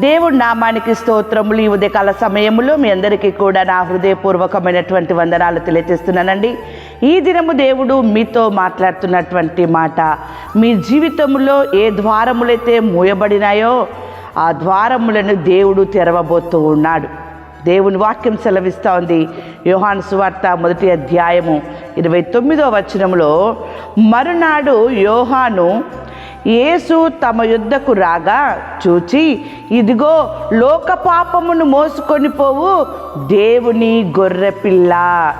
దేవుడి నామానికి స్తోత్రములు ఈ ఉదయకాల సమయంలో మీ అందరికీ కూడా నా హృదయపూర్వకమైనటువంటి వందనాలు తెలియజేస్తున్నానండి. ఈ దినము దేవుడు మీతో మాట్లాడుతున్నటువంటి మాట మీ జీవితంలో ఏ ద్వారములైతే మూయబడినాయో ఆ ద్వారములను దేవుడు తెరవబోతూ ఉన్నాడు. దేవుని వాక్యం సెలవిస్తూ ఉంది. యోహాన్ సువార్త మొదటి అధ్యాయము ఇరవై తొమ్మిదో వచనంలో మరునాడు యోహాను యేసు తమ యుద్ధకు రాగా చూచి ఇదిగో లోక పాపమును మోసుకొని పోవు దేవుని గొర్రెపిల్ల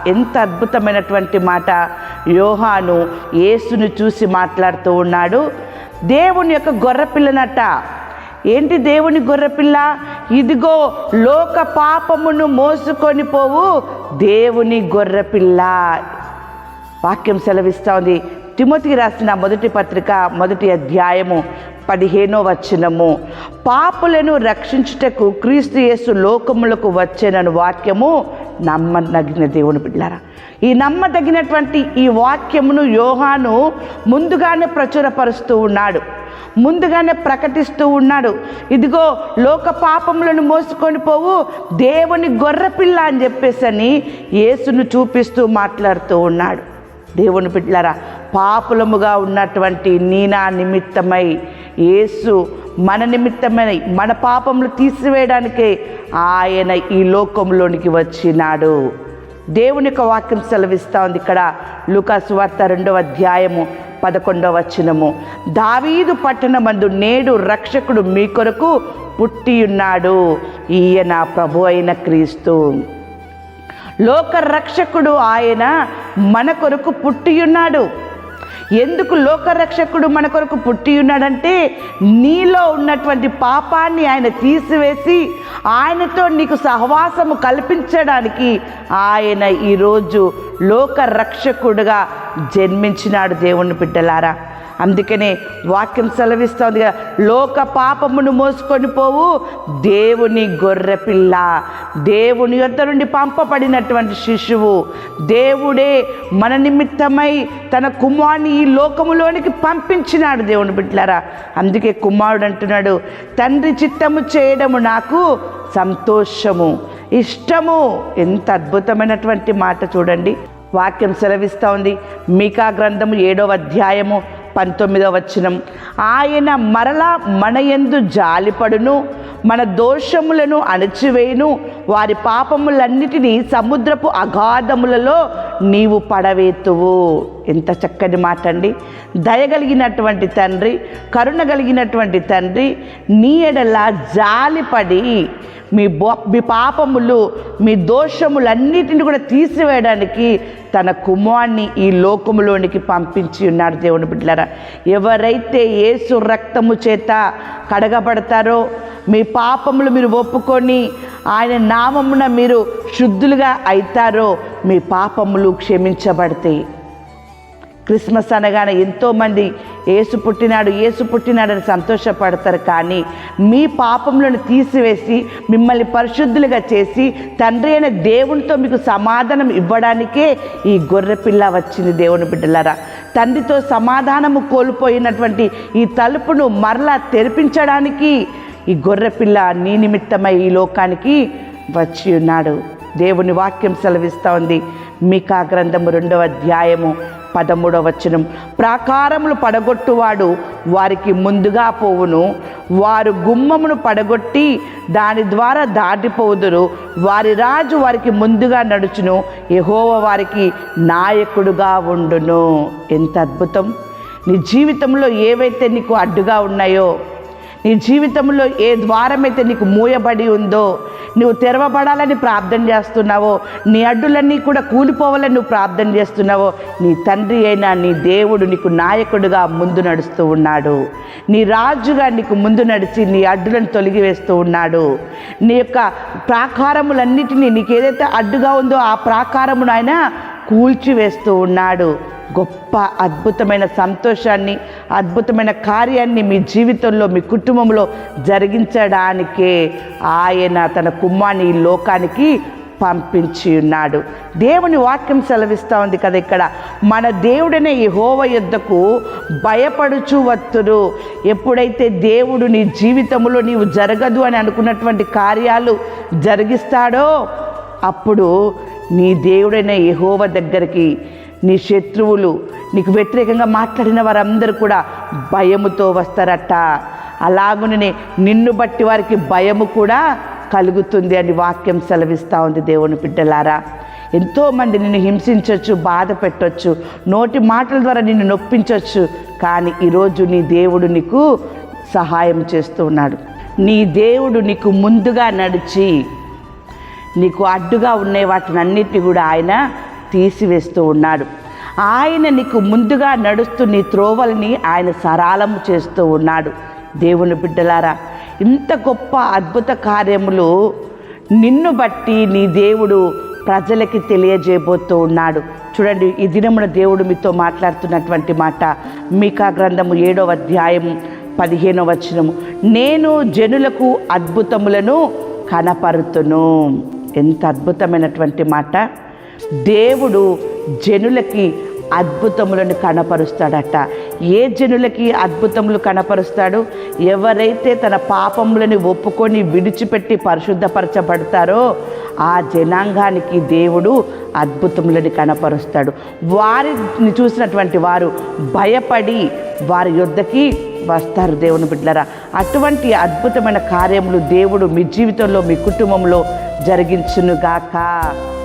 ఎంత అద్భుతమైనటువంటి మాట. యోహాను యేసును చూసి మాట్లాడుతూ ఉన్నాడు. దేవుని యొక్క గొర్రెపిల్లనట ఏంటి దేవుని గొర్రెపిల్ల ఇదిగో లోక పాపమును మోసుకొని పోవు దేవుని గొర్రెపిల్ల వాక్యం సెలవిస్తోంది తిమోతికి రాసిన మొదటి పత్రిక మొదటి అధ్యాయము పదిహేనో వచనము. పాపులను రక్షించుటకు క్రీస్తు యేసు లోకములకు వచ్చేనను వాక్యము నమ్మదగిన దేవుని బిడ్డారా ఈ నమ్మదగినటువంటి ఈ వాక్యమును యోహాను ముందుగానే ప్రచురపరుస్తూ ఉన్నాడు. ముందుగానే ప్రకటిస్తూ ఉన్నాడు. ఇదిగో లోక పాపములను మోసుకొని పోవు దేవుని గొర్రెపిల్ల అని చెప్పేసని యేసును చూపిస్తూ మాట్లాడుతూ ఉన్నాడు. దేవుని బిడ్డలారా పాపులముగా ఉన్నటువంటి నీనా నిమిత్తమై యేసు మన నిమిత్తమై మన పాపములు తీసివేయడానికే ఆయన ఈ లోకంలోనికి వచ్చినాడు. దేవుని యొక్క వాక్యం సెలవిస్తూ ఉంది ఇక్కడ. లుకాసు వార్త రెండవ అధ్యాయము పదకొండవ వచనము. దావీదు పట్టణమందు నేడు రక్షకుడు మీ కొరకు పుట్టియున్నాడు ఈయన ప్రభు అయిన క్రీస్తు. లోక రక్షకుడు ఆయన మన కొరకు పుట్టియున్నాడు ఎందుకు లోకరక్షకుడు మన కొరకు పుట్టి ఉన్నాడంటే నీలో ఉన్నటువంటి పాపాన్ని ఆయన తీసివేసి ఆయనతో నీకు సహవాసము కల్పించడానికి ఆయన ఈరోజు లోకరక్షకుడుగా జన్మించినాడు దేవుని బిడ్డలారా. అందుకనే వాక్యం సెలవిస్తోంది కదా లోక పాపమును మోసుకొని పోవు దేవుని గొర్రెపిల్ల దేవుని యొద్ద నుండి పంపబడినటువంటి శిశువు. దేవుడే మన నిమిత్తమై తన కుమారుని ఈ లోకములోనికి పంపించినాడు దేవుని బిడ్డలారా. అందుకే కుమారుడు అంటున్నాడు తండ్రి చిత్తము చేయడము నాకు సంతోషము ఇష్టము. ఎంత అద్భుతమైనటువంటి మాట చూడండి. వాక్యం సెలవిస్తూ ఉంది మీకా గ్రంథము ఏడవ అధ్యాయము పంతొమ్మిదవ వచనం. ఆయన మరలా మన యందు జాలిపడును మన దోషములను అణచివేయును వారి పాపములన్నిటినీ సముద్రపు అగాధములలో నీవు పడవేతువు. ఎంత చక్కని మాట అండి దయగలిగినటువంటి తండ్రి కరుణ కలిగినటువంటి తండ్రి నీ ఎడల జాలిపడి మీ బో మీ పాపములు మీ దోషములన్నిటిని కూడా తీసివేయడానికి తన కుమార్ని ఈ లోకములోనికి పంపించి ఉన్నాడు దేవుని బిడ్డలారా. ఎవరైతే ఏసు రక్తము చేత కడగబడతారో మీ పాపములు మీరు ఒప్పుకొని ఆయన నామమున మీరు శుద్ధులుగా అవుతారో మీ పాపములు క్షమించబడతాయి. క్రిస్మస్ అనగానే ఎంతోమంది ఏసు పుట్టినాడు ఏసు పుట్టినాడని సంతోషపడతారు. కానీ మీ పాపములను తీసివేసి మిమ్మల్ని పరిశుద్ధులుగా చేసి తండ్రి అయిన దేవునితో మీకు సమాధానం ఇవ్వడానికే ఈ గొర్రెపిల్ల వచ్చింది దేవుని బిడ్డలారా. తండ్రితో సమాధానము కోల్పోయినటువంటి ఈ తలుపును మరలా తెరిపించడానికి ఈ గొర్రెపిల్ల నీ నిమిత్తమై ఈ లోకానికి వచ్చి ఉన్నాడు. దేవుని వాక్యం సెలవిస్తూ ఉంది. మీకా గ్రంథము రెండవ అధ్యాయము పదమూడవ వచనం. ప్రాకారములు పడగొట్టువాడు వారికి ముందుగా పోవును. వారు గుమ్మమును పడగొట్టి దాని ద్వారా దాటిపోదురు. వారి రాజు వారికి ముందుగా నడుచును. యహోవ వారికి నాయకుడుగా ఉండును. ఎంత అద్భుతం! నీ జీవితంలో ఏవైతే నీకు అడ్డుగా ఉన్నాయో నీ జీవితంలో ఏ ద్వారమైతే నీకు మూయబడి ఉందో నువ్వు తెరవబడాలని ప్రార్థన చేస్తున్నావో నీ అడ్డులన్నీ కూడా కూలిపోవాలని నువ్వు ప్రార్థన చేస్తున్నావో నీ తండ్రి అయినా నీ దేవుడు నీకు నాయకుడుగా ముందు నడుస్తూ ఉన్నాడు. నీ రాజుగా నీకు ముందు నడిచి నీ అడ్డులను తొలగివేస్తూ ఉన్నాడు. నీ యొక్క ప్రాకారములన్నిటినీ నీకు ఏదైతే అడ్డుగా ఉందో ఆ ప్రాకారమును ఆయన కూల్చివేస్తూ ఉన్నాడు. గొప్ప అద్భుతమైన సంతోషాన్ని అద్భుతమైన కార్యాన్ని మీ జీవితంలో మీ కుటుంబంలో జరిగించడానికే ఆయన తన కుమ్మాన్ని ఈ లోకానికి పంపించి ఉన్నాడు. దేవుని వాక్యం సెలవిస్తూ ఉంది కదా ఇక్కడ. మన దేవుడనే ఈ హోవ యుద్ధకు భయపడుచు వత్తురు. ఎప్పుడైతే దేవుడు నీ జీవితంలో నీవు జరగదు అని అనుకున్నటువంటి కార్యాలు జరిగిస్తాడో అప్పుడు నీ దేవుడైన యహోవ దగ్గరికి నీ శత్రువులు నీకు వ్యతిరేకంగా మాట్లాడిన వారందరూ కూడా భయముతో వస్తారట. అలాగునే నిన్ను బట్టి వారికి భయము కూడా కలుగుతుంది అని వాక్యం సెలవిస్తూ ఉంది దేవుని బిడ్డలారా. ఎంతోమంది నిన్ను హింసించవచ్చు బాధ పెట్టవచ్చు నోటి మాటల ద్వారా నిన్ను నొప్పించవచ్చు కానీ ఈరోజు నీ దేవుడు నీకు సహాయం చేస్తూ ఉన్నాడు. నీ దేవుడు నీకు ముందుగా నడిచి నీకు అడ్డుగా ఉండే వాటిని అన్నిటిని కూడా ఆయన తీసివేస్తూ ఉన్నాడు. ఆయన నీకు ముందుగా నడుస్తూ నీ త్రోవల్ని ఆయన సరాలము చేస్తూ ఉన్నాడు. దేవుని బిడ్డలారా ఇంత గొప్ప అద్భుత కార్యములు నిన్ను బట్టి నీ దేవుడు ప్రజలకి తెలియజేయబోతూ ఉన్నాడు. చూడండి ఈ దినమున దేవుడు మీతో మాట్లాడుతున్నటువంటి మాట. మీకా గ్రంథము ఏడవ అధ్యాయం పదిహేనవ వచనము. నేను జనులకు అద్భుతములను కనపరుతును. ఎంత అద్భుతమైనటువంటి మాట. దేవుడు జనులకి అద్భుతములను కనపరుస్తాడట. ఏ జనులకి అద్భుతములు కనపరుస్తాడు? ఎవరైతే తన పాపములను ఒప్పుకొని విడిచిపెట్టి పరిశుద్ధపరచబడతారో ఆ జనాంగానికి దేవుడు అద్భుతములను కనపరుస్తాడు. వారిని చూసినటువంటి వారు భయపడి వారి యొద్దకి వస్తారు దేవుని బిడ్డలరా. అటువంటి అద్భుతమైన కార్యములు దేవుడు మీ జీవితంలో మీ కుటుంబంలో జరిగించునుగాక. ఆమె